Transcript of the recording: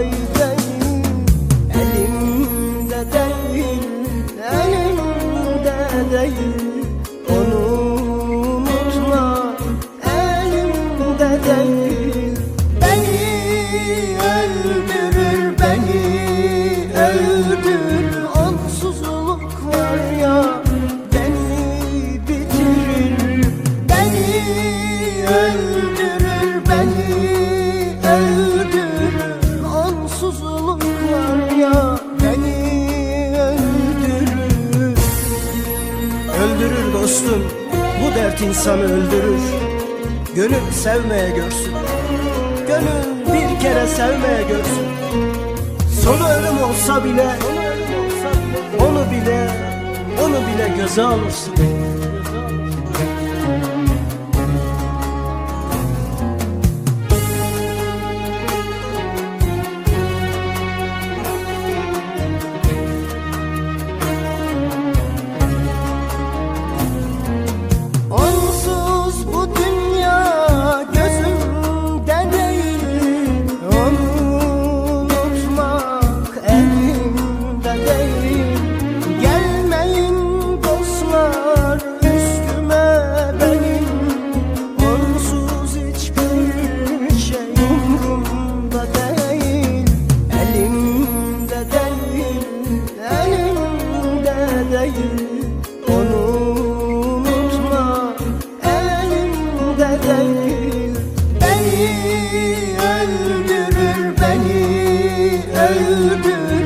Ay benim elimde Onu unutma Elimde Beni öldürür Beni öldürür Onsuzluk var ya Beni bitirir Beni öldürür Beni. Dostum bu dert insanı öldürür. Gönül sevmeye görsün. Gönül bir kere sevmeye görsün. Sonu ölüm olsa bile Onu bile Onu bile göze alırsın el